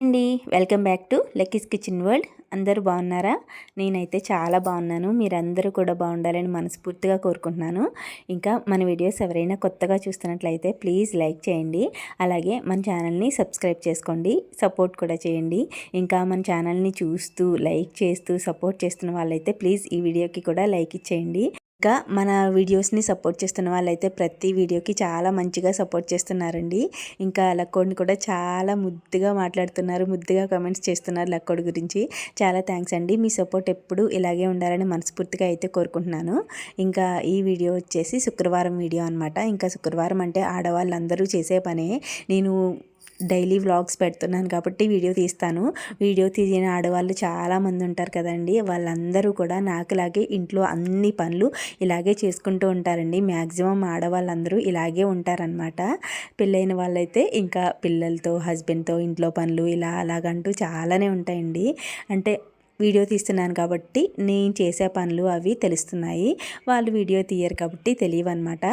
అండి welcome back to Lucky's kitchen world. అందరూ బాగున్నారా? నేనైతే చాలా బాగున్నాను. మీరందరూ కూడా బాగుండాలని మనస్ఫూర్తిగా కోరుకుంటున్నాను. ఇంకా మన వీడియోస్ ఎవరైనా కొత్తగా చూస్తున్నట్లయితే ప్లీజ్ లైక్ చేయండి. అలాగే మన ఛానల్ని సబ్స్క్రైబ్ చేసుకోండి. సపోర్ట్ కూడా చేయండి. ఇంకా మన ఛానల్ని చూస్తూ లైక్ చేస్తూ సపోర్ట్ చేస్తున్న వాళ్ళైతే ప్లీజ్ ఈ వీడియోకి కూడా లైక్ ఇచ్చేయండి. ఇంకా మన వీడియోస్ని సపోర్ట్ చేస్తున్న వాళ్ళైతే ప్రతి వీడియోకి చాలా మంచిగా సపోర్ట్ చేస్తున్నారండి. ఇంకా లక్కోడిని కూడా చాలా ముద్దుగా మాట్లాడుతున్నారు ముద్దుగా కమెంట్స్ చేస్తున్నారు లక్కోడి గురించి. చాలా థ్యాంక్స్ అండి. మీ సపోర్ట్ ఎప్పుడు ఇలాగే ఉండాలని మనస్ఫూర్తిగా అయితే కోరుకుంటున్నాను. ఇంకా ఈ వీడియో వచ్చేసి శుక్రవారం వీడియో అనమాట ఇంకా శుక్రవారం అంటే ఆడవాళ్ళందరూ చేసే పనే. నేను డైలీ వ్లాగ్స్ పెడుతున్నాను కాబట్టి వీడియో తీస్తాను. వీడియో తీసిన ఆడవాళ్ళు చాలామంది ఉంటారు కదండి. వాళ్ళందరూ కూడా నాకులాగే ఇంట్లో అన్ని పనులు ఇలాగే చేసుకుంటూ ఉంటారండి. మ్యాక్సిమం ఆడవాళ్ళందరూ ఇలాగే ఉంటారనమాట పెళ్ళైన వాళ్ళైతే ఇంకా పిల్లలతో హస్బెండ్తో ఇంట్లో పనులు ఇలా అలాగంటూ చాలానే ఉంటాయండి. అంటే వీడియో తీస్తున్నాను కాబట్టి నేను చేసే పనులు అవి తెలుస్తున్నాయి. వాళ్ళు వీడియో తీయరు కాబట్టి తెలియవన్నమాట.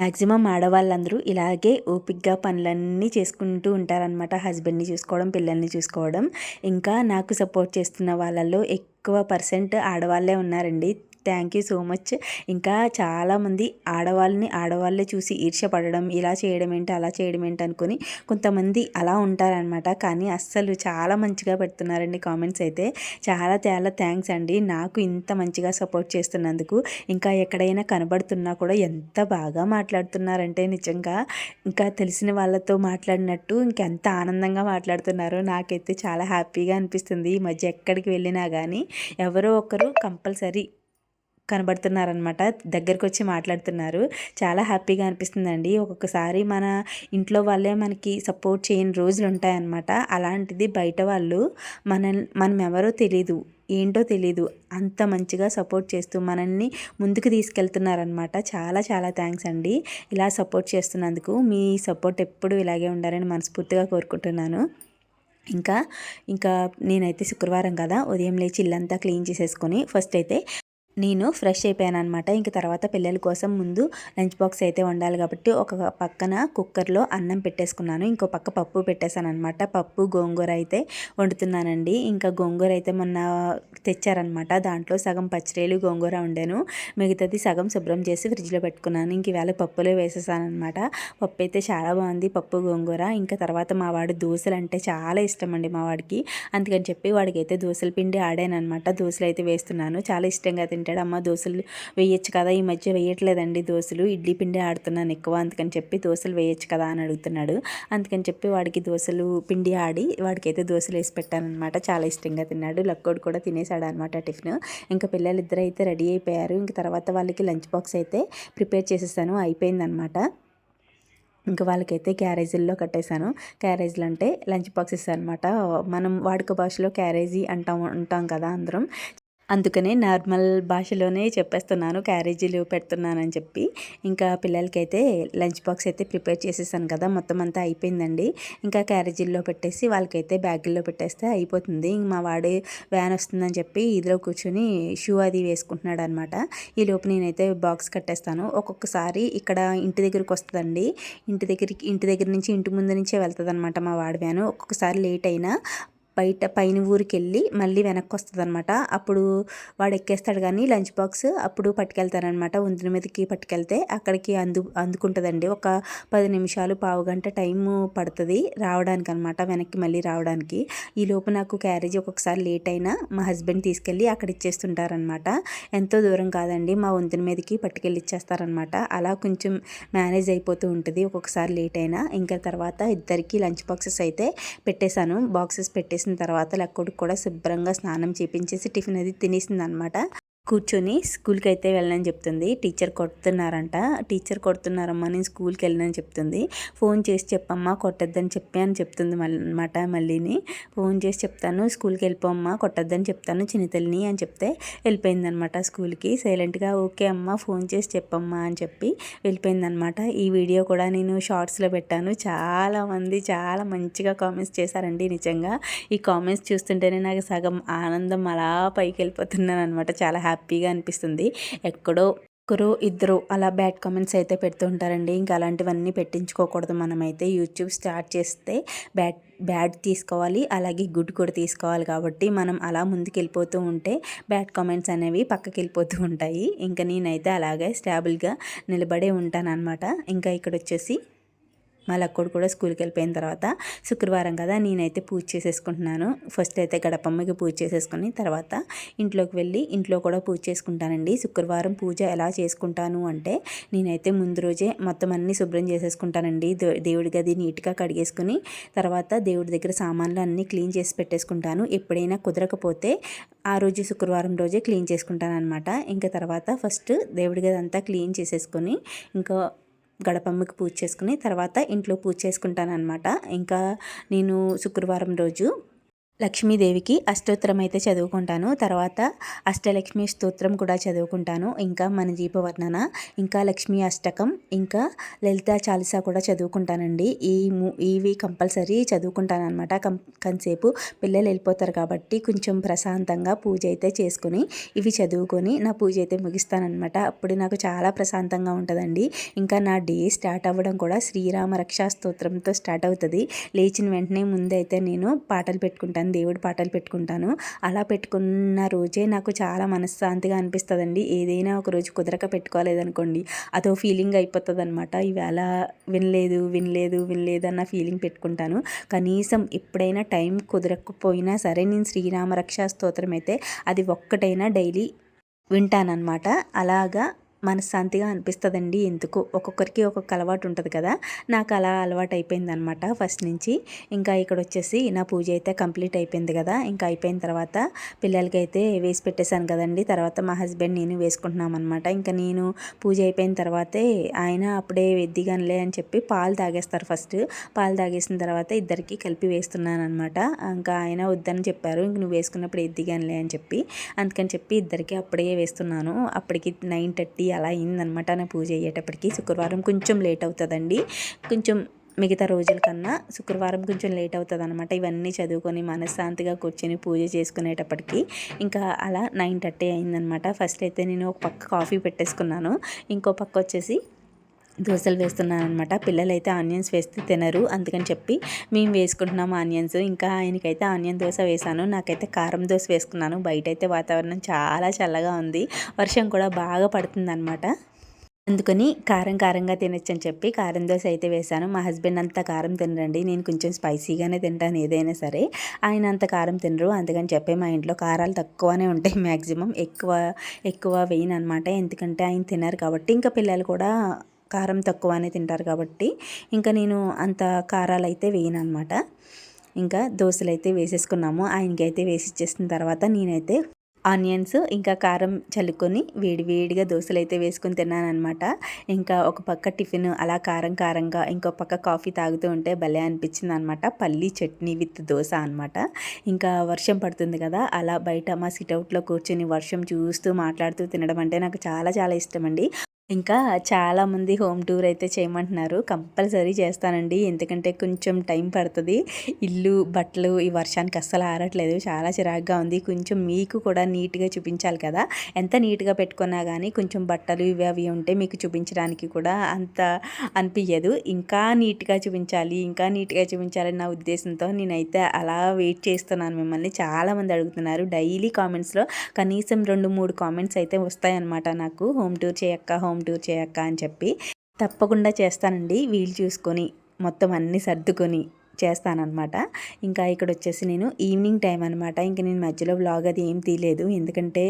మ్యాక్సిమం ఆడవాళ్ళందరూ ఇలాగే ఓపిక్గా పనులన్నీ చేసుకుంటూ ఉంటారనమాట హస్బెండ్ని చూసుకోవడం పిల్లల్ని చూసుకోవడం. ఇంకా నాకు సపోర్ట్ చేస్తున్న వాళ్ళల్లో ఎక్కువ పర్సెంట్ ఆడవాళ్ళే ఉన్నారండి. Thank you so much. ఇంకా చాలామంది ఆడవాళ్ళని ఆడవాళ్ళే చూసి ఈర్ష్యపడడం ఇలా చేయడం ఏంటి అలా చేయడం ఏంటి అనుకుని కొంతమంది అలా ఉంటారనమాట కానీ అస్సలు చాలా మంచిగా పెడుతున్నారండి కామెంట్స్ అయితే. చాలా చాలా థ్యాంక్స్ అండి. నాకు ఇంత మంచిగా సపోర్ట్ చేస్తున్నందుకు. ఇంకా ఎక్కడైనా కనబడుతున్నా కూడా ఎంత బాగా మాట్లాడుతున్నారంటే నిజంగా ఇంకా తెలిసిన వాళ్ళతో మాట్లాడినట్టు ఇంకెంత ఆనందంగా మాట్లాడుతున్నారో నాకైతే చాలా హ్యాపీగా అనిపిస్తుంది. ఈ మధ్య ఎక్కడికి వెళ్ళినా కానీ ఎవరో ఒకరు కంపల్సరీ కనబడుతున్నారనమాట దగ్గరకు వచ్చి మాట్లాడుతున్నారు. చాలా హ్యాపీగా అనిపిస్తుందండి. ఒక్కొక్కసారి మన ఇంట్లో వాళ్ళే మనకి సపోర్ట్ చేయని రోజులు ఉంటాయన్నమాట అలాంటిది బయట వాళ్ళు మన మనం ఎవరో తెలీదు ఏంటో తెలీదు అంత మంచిగా సపోర్ట్ చేస్తూ మనల్ని ముందుకు తీసుకెళ్తున్నారనమాట చాలా చాలా థ్యాంక్స్ అండి. ఇలా సపోర్ట్ చేస్తున్నందుకు మీ సపోర్ట్ ఎప్పుడు ఇలాగే ఉండాలని మనస్ఫూర్తిగా కోరుకుంటున్నాను. ఇంకా ఇంకా నేనైతే శుక్రవారం కదా ఉదయం లేచి ఇల్లంతా క్లీన్ చేసేసుకొని ఫస్ట్ అయితే నేను ఫ్రెష్ అయిపోయాను అనమాట ఇంక తర్వాత పిల్లల కోసం ముందు లంచ్ బాక్స్ అయితే వండాలి కాబట్టి ఒక పక్కన కుక్కర్లో అన్నం పెట్టేసుకున్నాను. ఇంకో పక్క పప్పు పెట్టేశాను అనమాట పప్పు గోంగూర అయితే వండుతున్నానండి. ఇంకా గోంగూర అయితే మొన్న తెచ్చారనమాట దాంట్లో సగం పచ్చిరేలు గోంగూర వండాను. మిగతాది సగం శుభ్రం చేసి ఫ్రిడ్జ్లో పెట్టుకున్నాను. ఇంక ఇవాళ పప్పులో వేసేసాను అనమాట పప్పు అయితే చాలా బాగుంది. పప్పు గోంగూర. ఇంకా తర్వాత మా వాడు దోశలు అంటే చాలా ఇష్టం అండి మా వాడికి. అందుకని చెప్పి వాడికి అయితే దోశల పిండి ఆడాను అనమాట దోశలు అయితే వేస్తున్నాను. చాలా ఇష్టంగా తింటాడు. అమ్మ దోశలు వేయచ్చు కదా ఈ మధ్య వేయట్లేదండి దోశలు. ఇడ్లీ పిండి ఆడుతున్నాను ఎక్కువ అందుకని చెప్పి దోశలు వేయచ్చు కదా అని అడుగుతున్నాడు. అందుకని చెప్పి వాడికి దోశలు పిండి ఆడి వాడికైతే దోశలు వేసి పెట్టానమాట చాలా ఇష్టంగా తిన్నాడు. లక్కోడు కూడా తినేసాడు అనమాట టిఫిన్. ఇంకా పిల్లలు ఇద్దరు అయితే రెడీ అయిపోయారు. ఇంక తర్వాత వాళ్ళకి లంచ్ బాక్స్ అయితే ప్రిపేర్ చేసేసాను. అయిపోయిందనమాట ఇంకా వాళ్ళకైతే క్యారేజీల్లో కట్టేశాను. క్యారేజీలు అంటే లంచ్ బాక్సెస్ అనమాట మనం వాడుక భాషలో క్యారేజీ అంటాం ఉంటాం కదా అందరం. అందుకనే నార్మల్ భాషలోనే చెప్పేస్తున్నాను క్యారేజీలు పెడుతున్నానని చెప్పి. ఇంకా పిల్లలకైతే లంచ్ బాక్స్ అయితే ప్రిపేర్ చేసేసాను కదా మొత్తం అంతా అయిపోయిందండి. ఇంకా క్యారేజీల్లో పెట్టేసి వాళ్ళకైతే బ్యాగుల్లో పెట్టేస్తే అయిపోతుంది. మా వాడు వ్యాన్ వస్తుందని చెప్పి ఇదిలో కూర్చొని షూ అది వేసుకుంటున్నాడు అనమాట ఈ లోపు నేనైతే బాక్స్ కట్టేస్తాను. ఒక్కొక్కసారి ఇక్కడ ఇంటి దగ్గరికి వస్తుందండి. ఇంటి దగ్గరికి ఇంటి దగ్గర నుంచి ఇంటి ముందు నుంచే వెళ్తుంది అనమాట మా వాడి వ్యాను. ఒక్కొక్కసారి లేట్ అయినా బయట పైన ఊరికి వెళ్ళి మళ్ళీ వెనక్కి వస్తుంది అనమాట అప్పుడు వాడు ఎక్కేస్తాడు కానీ లంచ్ బాక్స్ అప్పుడు పట్టుకెళ్తారనమాట వంతుల మీదకి పట్టుకెళ్తే అక్కడికి అందు అందుకుంటుందండి. ఒక పది నిమిషాలు పావు గంట టైం పడుతుంది రావడానికి అనమాట వెనక్కి మళ్ళీ రావడానికి. ఈ లోపు నాకు క్యారేజ్ ఒక్కొక్కసారి లేట్ అయినా మా హస్బెండ్ తీసుకెళ్ళి అక్కడ ఇచ్చేస్తుంటారనమాట ఎంతో దూరం కాదండి మా వంతుల మీదకి పట్టుకెళ్ళి ఇచ్చేస్తారనమాట అలా కొంచెం మేనేజ్ అయిపోతూ ఉంటుంది ఒక్కొక్కసారి లేట్ అయినా ఇంకా తర్వాత ఇద్దరికి లంచ్ బాక్సెస్ అయితే పెట్టేశాను. బాక్సెస్ పెట్టేసిన తర్వాత లెక్కడికి కూడా శుభ్రంగా స్నానం చేపించేసి టిఫిన్ అది తినేసింది అనమాట కూర్చొని స్కూల్కి అయితే వెళ్ళనని చెప్తుంది. టీచర్ కొడుతున్నారంట. టీచర్ కొడుతున్నారమ్మా నేను స్కూల్కి వెళ్ళనని చెప్తుంది. ఫోన్ చేసి చెప్పమ్మా కొట్టద్దని చెప్పి అని చెప్తుంది అనమాట మళ్ళీని. ఫోన్ చేసి చెప్తాను స్కూల్కి వెళ్ళిపోమ్మా కొట్టద్దని చెప్తాను చిన్నతల్లిని అని చెప్తే వెళ్ళిపోయిందనమాట స్కూల్కి. సైలెంట్గా ఓకే అమ్మ ఫోన్ చేసి చెప్పమ్మా అని చెప్పి వెళ్ళిపోయిందనమాట ఈ వీడియో కూడా నేను షార్ట్స్లో పెట్టాను. చాలామంది చాలా మంచిగా కామెంట్స్ చేశారండి నిజంగా. ఈ కామెంట్స్ చూస్తుంటేనే నాకు సగం ఆనందం అలా పైకి వెళ్ళిపోతున్నాను అనమాట చాలా హ్యాపీ హ్యాపీగా అనిపిస్తుంది. ఎక్కడో ఒక్కరు ఇద్దరు అలా బ్యాడ్ కామెంట్స్ అయితే పెడుతుంటారండి ఇంకా అలాంటివన్నీ పెట్టించుకోకూడదు మనమైతే. యూట్యూబ్ స్టార్ట్ చేస్తే బ్యాడ్ బ్యాడ్ తీసుకోవాలి. అలాగే గుడ్ కూడా తీసుకోవాలి కాబట్టి మనం అలా ముందుకు వెళ్ళిపోతూ ఉంటే బ్యాడ్ కామెంట్స్ అనేవి పక్కకి వెళ్ళిపోతూ ఉంటాయి. ఇంకా నేనైతే అలాగే స్టాబుల్గా నిలబడే ఉంటానన్నమాట. ఇంకా ఇక్కడ వచ్చేసి మా లక్కోడు కూడా స్కూల్కి వెళ్ళిపోయిన తర్వాత శుక్రవారం కదా నేనైతే పూజ చేసేసుకుంటున్నాను. ఫస్ట్ అయితే గడపమ్మకి పూజ చేసేసుకుని తర్వాత ఇంట్లోకి వెళ్ళి ఇంట్లో కూడా పూజ చేసుకుంటానండి. శుక్రవారం పూజ ఎలా చేసుకుంటాను అంటే నేనైతే ముందు రోజే మొత్తం అన్నీ శుభ్రం చేసేసుకుంటానండి. దేవుడి గది నీట్గా కడిగేసుకుని తర్వాత దేవుడి దగ్గర సామాన్లు అన్నీ క్లీన్ చేసి పెట్టేసుకుంటాను. ఎప్పుడైనా కుదరకపోతే ఆ రోజు శుక్రవారం రోజే క్లీన్ చేసుకుంటాను అనమాట ఇంకా తర్వాత ఫస్ట్ దేవుడి గది అంతా క్లీన్ చేసేసుకొని ఇంకా గడపమ్మకి పూజ చేసుకుని తర్వాత ఇంట్లో పూజ చేసుకుంటాను అనమాట ఇంకా నేను శుక్రవారం రోజు లక్ష్మీదేవికి అష్టోత్తరం అయితే చదువుకుంటాను. తర్వాత అష్టలక్ష్మి స్తోత్రం కూడా చదువుకుంటాను. ఇంకా మన దీపవర్ణన ఇంకా లక్ష్మీ అష్టకం ఇంకా లలిత చాలిసా కూడా చదువుకుంటానండి. ఈ ఇవి కంపల్సరీ చదువుకుంటాను అనమాట కం కొంతసేపు పిల్లలు వెళ్ళిపోతారు కాబట్టి కొంచెం ప్రశాంతంగా పూజ అయితే చేసుకుని ఇవి చదువుకొని నా పూజ అయితే ముగిస్తానమాట అప్పుడు నాకు చాలా ప్రశాంతంగా ఉంటుందండి. ఇంకా నా డే స్టార్ట్ అవ్వడం కూడా శ్రీరామ రక్షా స్తోత్రంతో స్టార్ట్ అవుతుంది. లేచిన వెంటనే ముందైతే నేను పాటలు పెట్టుకుంటాను. దేవుడి పాటలు పెట్టుకుంటాను. అలా పెట్టుకున్న రోజే నాకు చాలా మనశ్శాంతిగా అనిపిస్తుందండి. ఏదైనా ఒక రోజు కుదరక పెట్టుకోలేదనుకోండి అదో ఫీలింగ్ అయిపోతుంది అనమాట ఇవాళ వినలేదు వినలేదు వినలేదు అన్న ఫీలింగ్ పెట్టుకుంటాను. కనీసం ఎప్పుడైనా టైం కుదరకపోయినా సరే నేను శ్రీరామ రక్షా స్తోత్రం అయితే అది ఒక్కటైనా డైలీ వింటానన్నమాట. అలాగా మనశ్శాంతిగా అనిపిస్తుందండి ఎందుకు? ఒక్కొక్కరికి ఒక్కొక్క అలవాటు ఉంటుంది కదా. నాకు అలా అలవాటు అయిపోయింది అనమాట ఫస్ట్ నుంచి. ఇంకా ఇక్కడ వచ్చేసి నా పూజ అయితే కంప్లీట్ అయిపోయింది కదా. ఇంకా అయిపోయిన తర్వాత పిల్లలకి అయితే వేసి పెట్టేశాను కదండి. తర్వాత మా హస్బెండ్ నేను వేసుకుంటున్నాం అనమాట ఇంకా నేను పూజ అయిపోయిన తర్వాతే ఆయన అప్పుడే వెద్దిగానిలే అని చెప్పి పాలు తాగేస్తారు ఫస్ట్. పాలు తాగేసిన తర్వాత ఇద్దరికి కలిపి వేస్తున్నాను అనమాట ఇంకా ఆయన వద్దని చెప్పారు. ఇంక నువ్వు వేసుకున్నప్పుడు ఎద్దిగానిలే అని చెప్పి. అందుకని చెప్పి ఇద్దరికి అప్పుడే వేస్తున్నాను. అప్పటికి నైన్ థర్టీ అలా అయిందనమాట నా పూజ అయ్యేటప్పటికి. శుక్రవారం కొంచెం లేట్ అవుతుందండి. కొంచెం మిగతా రోజుల కన్నా శుక్రవారం కొంచెం లేట్ అవుతుంది అనమాట ఇవన్నీ చదువుకొని మనశ్శాంతిగా కూర్చొని పూజ చేసుకునేటప్పటికి. ఇంకా అలా నైన్ థర్టీ అయిందనమాట. ఫస్ట్ అయితే నేను ఒక పక్క కాఫీ పెట్టేసుకున్నాను. ఇంకో పక్క వచ్చేసి దోశలు వేస్తున్నాను అనమాట పిల్లలు అయితే ఆనియన్స్ వేస్తే తినరు. అందుకని చెప్పి మేము వేసుకుంటున్నాము ఆనియన్స్. ఇంకా ఆయనకైతే ఆనియన్ దోశ వేసాను. నాకైతే కారం దోశ వేసుకున్నాను. బయట అయితే వాతావరణం చాలా చల్లగా ఉంది. వర్షం కూడా బాగా పడుతుంది అనమాట అందుకని కారం కారంగా తినొచ్చు అని చెప్పి కారం దోశ అయితే వేశాను మా హస్బెండ్ అంత కారం తినరండి. నేను కొంచెం స్పైసీగానే తింటాను ఏదైనా సరే. ఆయన అంత కారం తినరు. అందుకని చెప్పి మా ఇంట్లో కారాలు తక్కువనే ఉంటాయి మ్యాక్సిమం ఎక్కువ ఎక్కువ వేయను అనమాట ఎందుకంటే ఆయన తినరు కాబట్టి ఇంకా పిల్లలు కూడా కారం తక్కువనే తింటారు కాబట్టి ఇంకా నేను అంత కారాలు అయితే వేయను అనమాట ఇంకా దోశలు అయితే వేసేసుకున్నాము. ఆయనకి అయితే వేసి ఇచ్చేసిన తర్వాత నేనైతే ఆనియన్స్ ఇంకా కారం చల్లుకొని వేడి వేడిగా దోశలు అయితే వేసుకొని తిన్నానమాట ఇంకా ఒక పక్క టిఫిన్ అలా కారం కారంగా ఇంకో పక్క కాఫీ తాగుతూ ఉంటే భలే అనిపించింది అనమాట పల్లి చట్నీ విత్ దోశ అనమాట ఇంకా వర్షం పడుతుంది కదా అలా బయట మా సిట్అవుట్లో కూర్చొని వర్షం చూస్తూ మాట్లాడుతూ తినడం అంటే నాకు చాలా చాలా ఇష్టం అండి ఇంకా చాలామంది హోమ్ టూర్ అయితే చేయమంటున్నారు. కంపల్సరీ చేస్తానండి. ఎందుకంటే కొంచెం టైం పడుతుంది. ఇల్లు బట్టలు ఈ వర్షానికి అస్సలు ఆరట్లేదు. చాలా చిరాగ్గా ఉంది. కొంచెం మీకు కూడా నీట్గా చూపించాలి కదా. ఎంత నీట్గా పెట్టుకున్నా కానీ కొంచెం బట్టలు ఇవి అవి ఉంటే మీకు చూపించడానికి కూడా అంత అనిపించదు ఇంకా నీట్గా చూపించాలి ఇంకా నీట్గా చూపించాలని నా ఉద్దేశంతో నేనైతే అలా వెయిట్ చేస్తున్నాను మిమ్మల్ని. చాలామంది అడుగుతున్నారు. డైలీ కామెంట్స్లో కనీసం రెండు మూడు కామెంట్స్ అయితే వస్తాయన్నమాట నాకు. హోమ్ టూర్ చేయక్క హోమ్ హోమ్ టూర్ చేయక్క అని చెప్పి తప్పకుండా చేస్తానండి. వీలు చూసుకొని మొత్తం అన్నీ సర్దుకొని. చేస్తానన్నమాట. ఇంకా ఇక్కడ వచ్చేసి నేను ఈవినింగ్ టైం అనమాట ఇంకా నేను మధ్యలో బ్లాగ్ అది ఏం తీయలేదు. ఎందుకంటే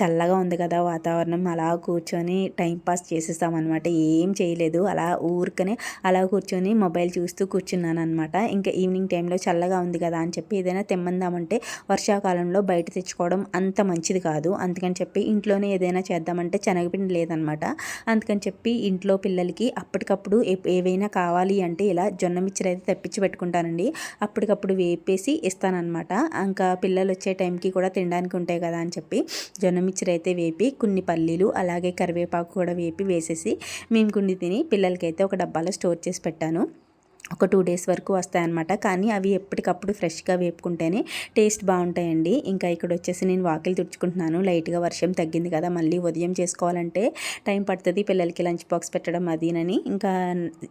చల్లగా ఉంది కదా వాతావరణం. అలా కూర్చొని టైంపాస్ చేసేస్తామన్నమాట. ఏం చేయలేదు. అలా ఊరికనే అలా కూర్చొని మొబైల్ చూస్తూ కూర్చున్నాను అనమాట ఇంకా ఈవినింగ్ టైంలో చల్లగా ఉంది కదా అని చెప్పి ఏదైనా తెమ్మందామంటే వర్షాకాలంలో బయట తెచ్చుకోవడం అంత మంచిది కాదు. అందుకని చెప్పి ఇంట్లోనే ఏదైనా చేద్దామంటే శనగపిండి లేదనమాట అందుకని చెప్పి ఇంట్లో పిల్లలకి అప్పటికప్పుడు ఏవైనా కావాలి అంటే ఇలా జొన్న మిక్చర్ అయితే తెప్పించి పెట్టుకుంటానండి. అప్పటికప్పుడు వేపేసి ఇస్తానన్నమాట. ఇంకా పిల్లలు వచ్చే టైంకి కూడా తినడానికి ఉంటాయి కదా అని చెప్పి జొన్నమిచ్చిరి అయితే వేపి కొన్ని పల్లీలు అలాగే కరివేపాకు కూడా వేపి వేసేసి మేము కొన్ని తిని పిల్లలకైతే ఒక డబ్బాలో స్టోర్ చేసి పెట్టాను. ఒక టూ డేస్ వరకు వస్తాయన్నమాట. కానీ అవి ఎప్పటికప్పుడు ఫ్రెష్గా వేపుకుంటేనే టేస్ట్ బాగుంటాయండి. ఇంకా ఇక్కడ వచ్చేసి నేను వాకిలు తుడుచుకుంటున్నాను. లైట్గా వర్షం తగ్గింది కదా మళ్ళీ ఉదయం చేసుకోవాలంటే టైం పడుతుంది. పిల్లలకి లంచ్ బాక్స్ పెట్టడం అదీనని ఇంకా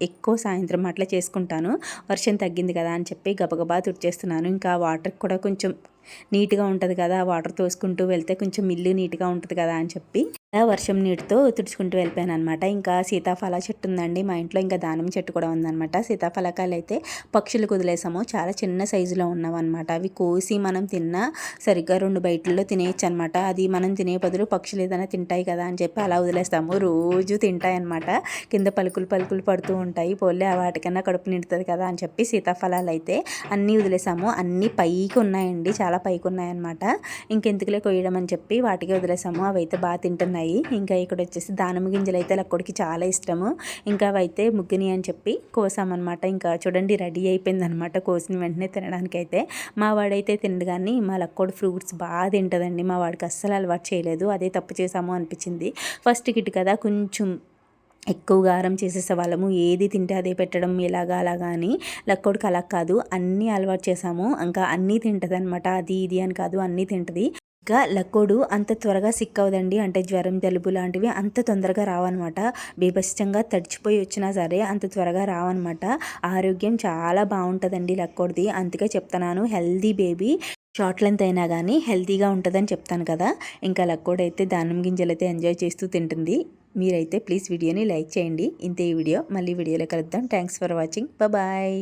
ఎక్కువ సాయంత్రం అట్లా చేసుకుంటాను. వర్షం తగ్గింది కదా అని చెప్పి గబగబా తుడిచేస్తున్నాను. ఇంకా వాటర్ కూడా కొంచెం నీట్గా ఉంటుంది కదా వాటర్ తోసుకుంటూ వెళ్తే కొంచెం ఇల్లు నీట్గా ఉంటుంది కదా అని చెప్పి వర్షం నీటితో తుడుచుకుంటూ వెళ్ళిపోయాను అనమాట ఇంకా సీతాఫల చెట్టు ఉందండి. మా ఇంట్లో ఇంకా దానిమ్మ చెట్టు కూడా ఉందన్నమాట. సీతాఫలకాయలు అయితే పక్షులకు వదిలేసాము. చాలా చిన్న సైజులో ఉన్నామన్నమాట అవి కోసి మనం తిన్నా సరిగ్గా రెండు బయటల్లో తినేయచ్చు అనమాట అది మనం తినే బదులు పక్షులు ఏదైనా తింటాయి కదా అని చెప్పి అలా వదిలేస్తాము. రోజు తింటాయి అనమాట కింద పలుకులు పలుకులు పడుతూ ఉంటాయి. పోలే వాటికన్నా కడుపు నిండుతుంది కదా అని చెప్పి సీతాఫలాలు అయితే అన్నీ వదిలేసాము. అన్నీ పైకి ఉన్నాయండి. చాలా పైకి ఉన్నాయన్నమాట. ఇంకెందుకులే కొయ్యడం అని చెప్పి వాటికి వదిలేసాము. అవి అయితే బాగా తింటున్నాయి. ఉన్నాయి. ఇంకా ఇక్కడ వచ్చేసి దానిమ్మ గింజలు అయితే లక్కోడికి చాలా ఇష్టము. ఇంకా అవైతే ముగ్గుని అని చెప్పి కోసామన్నమాట. ఇంకా చూడండి రెడీ అయిపోయిందనమాట కోసిన వెంటనే తినడానికైతే. మా వాడైతే తినడు కానీ మా లక్కోడు ఫ్రూట్స్ బాగా తింటుందండి. మా వాడికి అస్సలు అలవాటు చేయలేదు. అదే తప్పు చేసాము అనిపించింది. ఫస్ట్ కిట్ కదా కొంచెం ఎక్కువ గారం చేసేసే వాళ్ళము. ఏది తింటే అదే పెట్టడం ఇలాగా అలాగా అని. లక్కోడికి అలా కాదు అన్నీ అలవాటు చేసాము. ఇంకా అన్నీ తింటుంది అనమాట అది ఇది అని కాదు అన్నీ తింటుంది. ఇంకా లక్కోడు అంత త్వరగా సిక్ అవ్వదండి అంటే జ్వరం జలుబు లాంటివి అంత తొందరగా రావన్నమాట బీభత్సంగా తడిచిపోయి వచ్చినా సరే అంత త్వరగా రావన్నమాట ఆరోగ్యం చాలా బాగుంటుందండి లక్కోడిది అందుకే చెప్తున్నాను హెల్దీ బేబీ షార్ట్ లెంత్ అయినా కానీ హెల్తీగా ఉంటుందని చెప్తాను కదా. ఇంకా లక్కోడైతే దానం గింజలైతే ఎంజాయ్ చేస్తూ తింటుంది. మీరైతే ప్లీజ్ వీడియోని లైక్ చేయండి. ఇంతే ఈ వీడియో. మళ్ళీ వీడియోలో కలుద్దాం. Thanks for watching. బాయ్.